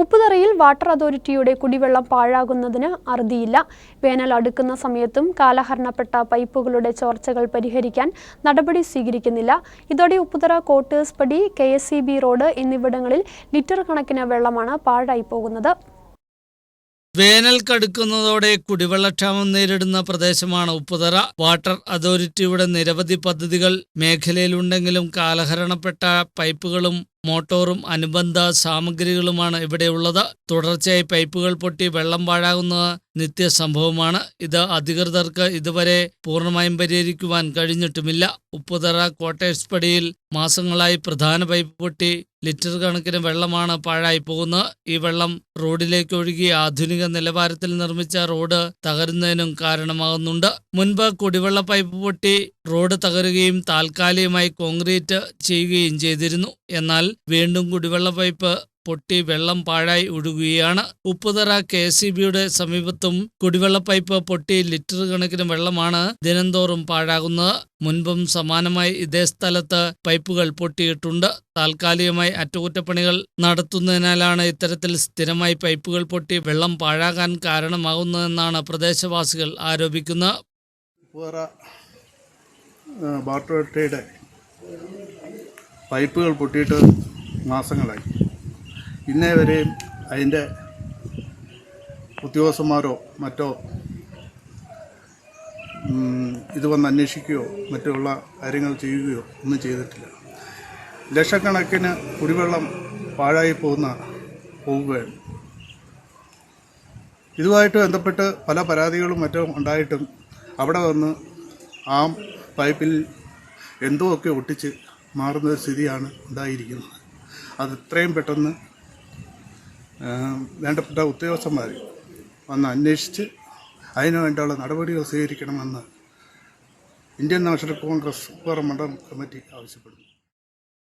ഉപ്പുതറയിൽ water അതോറിറ്റിയുടെ കുടിവെള്ളം പാഴാകുന്നതിന് അറുതിയില്ല. വേനൽ അടുക്കുന്ന സമയത്തും കാലഹരണപ്പെട്ട പൈപ്പുകളുടെ ചോർച്ചകൾ പരിഹരിക്കാൻ നടപടി സ്വീകരിക്കുന്നില്ല. ഇതോടെ ഉപ്പുതറ കോട്ടേഴ്സ് പടി കെ റോഡ് എന്നിവിടങ്ങളിൽ ലിറ്റർ കണക്കിന് വെള്ളമാണ് പാഴായി പോകുന്നത്. വേനൽ കടുക്കുന്നതോടെ കുടിവെള്ളക്ഷാമം നേരിടുന്ന പ്രദേശമാണ് ഉപ്പുതറ. വാട്ടർ അതോറിറ്റിയുടെ നിരവധി പദ്ധതികൾ മേഖലയിലുണ്ടെങ്കിലും കാലഹരണപ്പെട്ട പൈപ്പുകളും മോട്ടോറും അനുബന്ധ സാമഗ്രികളുമാണ് ഇവിടെയുള്ളത്. തുടർച്ചയായി പൈപ്പുകൾ പൊട്ടി വെള്ളം പാഴാകുന്നത് നിത്യസംഭവമാണ്. ഇത് അധികൃതർക്ക് ഇതുവരെ പൂർണമായും പരിഹരിക്കുവാൻ കഴിഞ്ഞിട്ടുമില്ല. ഉപ്പുതറ കോട്ടേഴ്സ് പടിയിൽ മാസങ്ങളായി പ്രധാന പൈപ്പ് പൊട്ടി ലിറ്റർ കണക്കിന് വെള്ളമാണ് പാഴായി പോകുന്നത്. ഈ വെള്ളം റോഡിലേക്ക് ഒഴുകി ആധുനിക നിലവാരത്തിൽ നിർമ്മിച്ച റോഡ് തകരുന്നതിനും കാരണമാകുന്നുണ്ട്. മുൻപ് കുടിവെള്ള പൈപ്പ് പൊട്ടി റോഡ് തകരുകയും താൽക്കാലികമായി കോൺക്രീറ്റ് ചെയ്യുകയും ചെയ്തിരുന്നു. എന്നാൽ വീണ്ടും കുടിവെള്ള പൈപ്പ് പൊട്ടി വെള്ളം പാഴായി ഒഴുകുകയാണ്. ഉപ്പുതറ കെ സി ബിയുടെ സമീപത്തും കുടിവെള്ള പൈപ്പ് പൊട്ടി ലിറ്റർ കണക്കിന് വെള്ളമാണ് ദിനംതോറും പാഴാകുന്നത്. മുൻപും സമാനമായി ഇതേ സ്ഥലത്ത് പൈപ്പുകൾ പൊട്ടിയിട്ടുണ്ട്. താൽക്കാലികമായി അറ്റകുറ്റപ്പണികൾ നടത്തുന്നതിനാലാണ് ഇത്തരത്തിൽ സ്ഥിരമായി പൈപ്പുകൾ പൊട്ടി വെള്ളം പാഴാകാൻ കാരണമാകുന്നതെന്നാണ് പ്രദേശവാസികൾ ആരോപിക്കുന്നത്. ബാട്ടോട്ടയുടെ പൈപ്പുകൾ പൊട്ടിയിട്ട് മാസങ്ങളായി. ഇന്നേ വരെയും അതിന്റെ ഉദ്യോഗസ്ഥന്മാരോ മറ്റോ ഇത് വന്ന് അന്വേഷിക്കുകയോ മറ്റുള്ള കാര്യങ്ങൾ ചെയ്യുകയോ ഒന്നും ചെയ്തിട്ടില്ല. ലക്ഷക്കണക്കിന് കുടിവെള്ളം പാഴായി പോകുന്ന പോവുകയാണ്. ഇതുമായിട്ട് ബന്ധപ്പെട്ട് പല പരാതികളും മറ്റും ഉണ്ടായിട്ടും അവിടെ വന്ന് ആ പൈപ്പിൽ എന്തോ ഒക്കെ ഒട്ടിച്ച് മാറുന്ന ഒരു സ്ഥിതിയാണ് ഉണ്ടായിരിക്കുന്നത്. അത് എത്രയും പെട്ടെന്ന് വേണ്ടപ്പെട്ട ഉദ്യോഗസ്ഥന്മാർ വന്ന് അന്വേഷിച്ച് അതിനു വേണ്ടിയുള്ള നടപടികൾ സ്വീകരിക്കണമെന്ന് ഇന്ത്യൻ നാഷണൽ കോൺഗ്രസ് മണ്ഡലം കമ്മിറ്റി ആവശ്യപ്പെടുന്നു.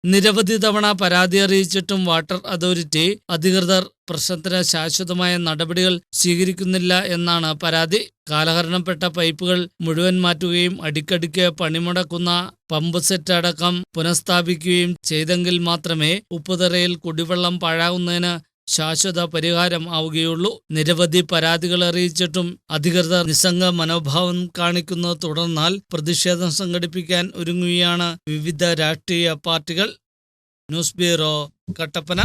നിരവധി തവണ പരാതി അറിയിച്ചിട്ടും വാട്ടർ അതോറിറ്റി അധികൃതർ പ്രശ്നത്തിന് ശാശ്വതമായ നടപടികൾ സ്വീകരിക്കുന്നില്ല എന്നാണ് പരാതി. കാലഹരണപ്പെട്ട പൈപ്പുകൾ മുഴുവൻ മാറ്റുകയും അടിക്കടിക്ക് പണിമുടക്കുന്ന പമ്പ് സെറ്റ് അടക്കം പുനഃസ്ഥാപിക്കുകയും ചെയ്തെങ്കിൽ മാത്രമേ ഉപ്പുതറയിൽ കുടിവെള്ളം പാഴാകുന്നതിന് ശാശ്വത പരിഹാരം ആവുകയുള്ളൂ. നിരവധി പരാതികൾ അറിയിച്ചിട്ടും അധികൃതർ നിസ്സംഗ മനോഭാവം കാണിക്കുന്നത് തുടർന്നാൽ പ്രതിഷേധം സംഘടിപ്പിക്കാൻ ഒരുങ്ങുകയാണ് വിവിധ രാഷ്ട്രീയ പാർട്ടികൾ. News bureau Kattappana.